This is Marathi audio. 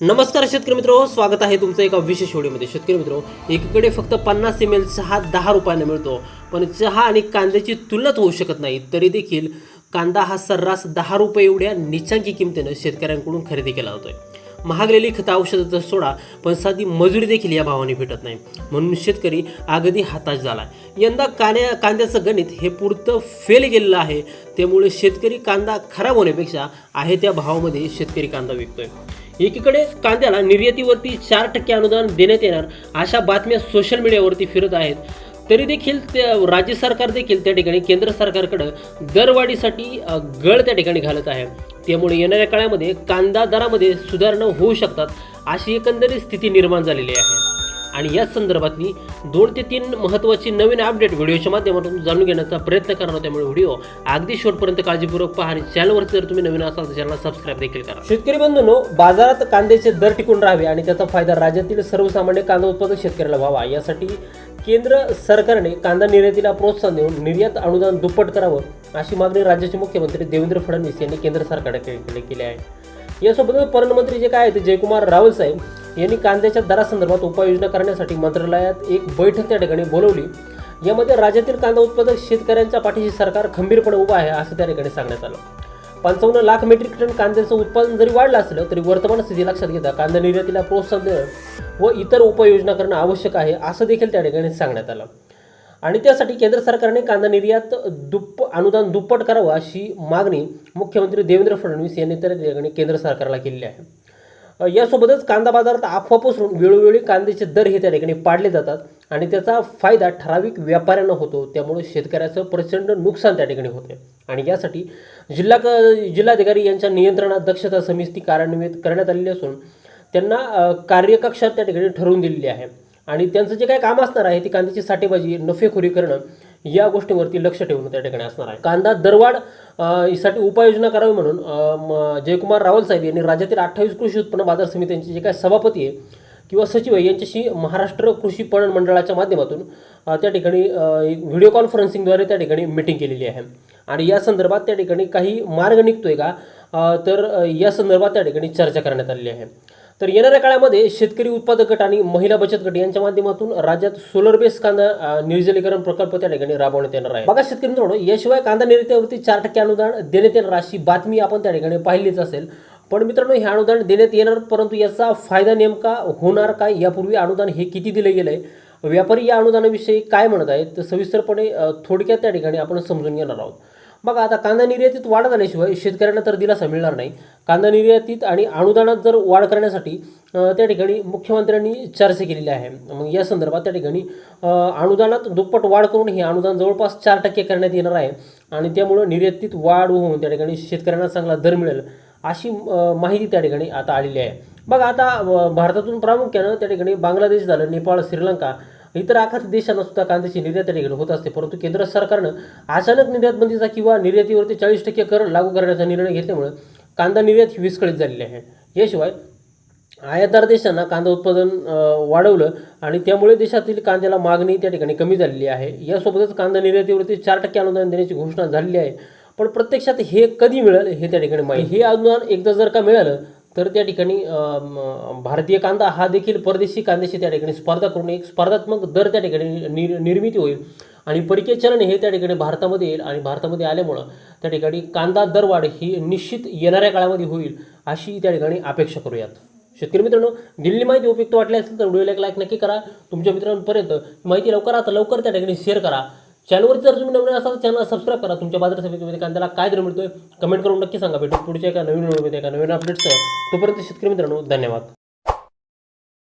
नमस्कार शेतकरी मित्र स्वागत आहे तुमचं एका विशेष व्हिडिओमध्ये. शेतकरी मित्र एकीकडे फक्त पन्नास एम एल चहा दहा रुपयाने मिळतो पण चहा आणि कांद्याची तुलनाच होऊ शकत नाही तरी देखील कांदा हा सर्रास दहा रुपये एवढ्या निचांकी किमतीनं शेतकऱ्यांकडून खरेदी केला जातोय. महागलेली खतं औषधं तर सोडा पण साधी मजुरी देखील या भावाने भेटत नाही. म्हणून शेतकरी अगदी हताश झाला. यंदा कान्या कांद्याचं गणित हे पुरतं फेल गेलेलं आहे त्यामुळे शेतकरी कांदा खराब होण्यापेक्षा आहे त्या भावामध्ये शेतकरी कांदा विकतोय. एकीकडे कांद्याला निर्यातीवरती चार टक्के अनुदान देण्यात येणार अशा बातम्या सोशल मीडियावरती फिरत आहेत. तरी देखील त्या राज्य सरकार देखील त्या ठिकाणी केंद्र सरकारकडं दरवाढीसाठी गळ त्या ठिकाणी घालत आहे. त्यामुळे येणाऱ्या काळामध्ये कांदा दरामध्ये सुधारणा होऊ शकतात अशी एकंदरीत स्थिती निर्माण झालेली आहे. आणि याच संदर्भातली दोन ते तीन महत्त्वाची नवीन अपडेट व्हिडिओच्या माध्यमातून जाणून घेण्याचा प्रयत्न करणार त्यामुळे व्हिडिओ अगदी शेवटपर्यंत काळजीपूर्वक पहा आणि चॅनलवरती जर तुम्ही नवीन असाल तर चॅनलला सबस्क्राईब देखील करा. शेतकरी बंधूंनो बाजारात कांद्याचे दर टिकून राहावे आणि त्याचा फायदा राज्यातील सर्वसामान्य कांदा उत्पादक शेतकऱ्याला व्हावा. यासाठी केंद्र सरकारने कांदा निर्यातीला प्रोत्साहन देऊन निर्यात अनुदान दुप्पट करावं अशी मागणी राज्याचे मुख्यमंत्री देवेंद्र फडणवीस यांनी केंद्र सरकारकडे केली आहे. यासोबतच पर्णमंत्री जे काय आहेत जयकुमार रावल साहेब यांनी कांद्याच्या दरासंदर्भात उपाययोजना करण्यासाठी मंत्रालयात एक बैठक त्या ठिकाणी बोलवली. यामध्ये राज्यातील कांदा उत्पादक शेतकऱ्यांच्या पाठीशी सरकार खंबीरपणे उभं आहे असं त्या ठिकाणी सांगण्यात आलं. पंचावन्न लाख मेट्रिक टन कांद्याचं उत्पादन जरी वाढलं असलं तरी वर्तमान स्थिती लक्षात घेता कांदा निर्यातीला प्रोत्साहन देणं व इतर उपाययोजना करणं आवश्यक आहे असं देखील त्या ठिकाणी सांगण्यात आलं. आणि त्यासाठी केंद्र सरकारने कांदा निर्यात दुप्प अनुदान दुप्पट करावं अशी मागणी मुख्यमंत्री देवेंद्र फडणवीस यांनी त्या ठिकाणी केंद्र सरकारला केलेली आहे. यासोबतच कांदा बाजारात अफवा पसरून वेळोवेळी कांद्याचे दर हे त्या ठिकाणी पाडले जातात आणि त्याचा फायदा ठराविक व्यापाऱ्यांना होतो. त्यामुळे शेतकऱ्याचं प्रचंड नुकसान त्या ठिकाणी होते. आणि यासाठी जिल्हा क जिल्हाधिकारी यांच्या नियंत्रणात दक्षता समिती कार्यान्वित करण्यात आलेली असून त्यांना कार्यकक्षात त्या ठिकाणी ठरवून दिलेली आहे. आणि त्यांचं जे काही काम असणार आहे ती कांद्याची साठेबाजी नफेखोरी करणं या गोष्टीवरती लक्ष ठेवणं त्या ठिकाणी असणार आहे. कांदा दरवाढ यासाठी उपाययोजना करावी म्हणून जयकुमार रावल साहेब यांनी राज्यातील अठ्ठावीस कृषी उत्पन्न बाजार समित्यांचे जे काही सभापती आहे किंवा सचिव आहे यांच्याशी महाराष्ट्र कृषी पणन मंडळाच्या माध्यमातून त्या ठिकाणी व्हिडिओ कॉन्फरन्सिंगद्वारे त्या ठिकाणी मिटिंग केलेली आहे. आणि या संदर्भात त्या ठिकाणी काही मार्ग निघतोय का? तर या संदर्भात त्या ठिकाणी चर्चा करण्यात आलेली आहे. तर येणाऱ्या काळामध्ये शेतकरी उत्पादक गट आणि महिला बचत गट यांच्या माध्यमातून राज्यात सोलर बेस कांदा निर्जलीकरण प्रकल्प त्या ठिकाणी राबवण्यात येणार आहे. बघा शेतकरी मित्रांनो याशिवाय कांदा निर्यातीवरती चार टक्के अनुदान देण्यात येणार अशी बातमी आपण त्या ठिकाणी पाहिलीच असेल. पण मित्रांनो हे अनुदान देण्यात येणार परंतु याचा फायदा नेमका होणार काय? यापूर्वी अनुदान हे किती दिलं गेलं आहे व्यापारी या अनुदानाविषयी काय म्हणत आहेत? तर सविस्तरपणे थोडक्यात त्या ठिकाणी आपण समजून घेणार आहोत. बघा आता कांदा निर्यातीत वाढ झाल्याशिवाय शेतकऱ्यांना तर दिलासा मिळणार नाही. कांदा निर्यातीत आणि अनुदानात जर वाढ करण्यासाठी त्या ठिकाणी मुख्यमंत्र्यांनी चर्चा केलेली आहे. मग या संदर्भात त्या ठिकाणी अनुदानात दुप्पट वाढ करून हे अनुदान जवळपास चार टक्के करण्यात येणार आहे. आणि त्यामुळं निर्यातीत वाढ होऊन त्या ठिकाणी शेतकऱ्यांना चांगला दर मिळेल अशी माहिती त्या ठिकाणी आता आलेली आहे. बघा आता भारतातून प्रामुख्यानं त्या ठिकाणी बांगलादेश झालं नेपाळ श्रीलंका. इतर आखात देशांना सुद्धा कांद्याची निर्यात त्या ठिकाणी होत असते. परंतु केंद्र सरकारनं अचानक निर्यातबंदीचा किंवा निर्यातीवरती चाळीस टक्के कर लागू करण्याचा निर्णय घेतल्यामुळे कांदा निर्यात ही विस्कळीत झालेली आहे. याशिवाय आयातदार देशांना कांदा उत्पादन वाढवलं आणि त्यामुळे देशातील कांद्याला मागणी त्या ठिकाणी कमी झालेली आहे. यासोबतच कांदा निर्यातीवरती चार टक्के अनुदान देण्याची घोषणा झालेली आहे. पण प्रत्यक्षात हे कधी मिळेल हे त्या ठिकाणी माहिती हे अनुदान एकदा जर का मिळालं तर त्या ठिकाणी भारतीय कांदा हा देखील परदेशी कांद्याशी त्या ठिकाणी स्पर्धा करून एक स्पर्धात्मक दर त्या ठिकाणी निर निर्मिती होईल. आणि परकीय चलन हे त्या ठिकाणी भारतामध्ये येईल आणि भारतामध्ये आल्यामुळं त्या ठिकाणी कांदा दरवाढ ही निश्चित येणाऱ्या काळामध्ये होईल अशी त्या ठिकाणी अपेक्षा करूयात. शेतकरी मित्रांनो दिल्ली माहिती उपयुक्त वाटली असेल तर व्हिडिओला एक लाईक नक्की करा. तुमच्या मित्रांपर्यंत माहिती लवकर आता लवकर त्या ठिकाणी शेअर करा. चॅनलवरती जर तुम्ही नवीन असाल तर चॅनल सबस्क्राईब करा. तुमच्या बाजार समितीमध्ये कांद्याला काय दर मिळतोय? कमेंट करून नक्की सांगा. भेटू पुढच्या एका नवीन व्हिडिओमध्ये एका नवीन अपडेट्स तोपर्यंत शेतकरी मित्रांनो धन्यवाद.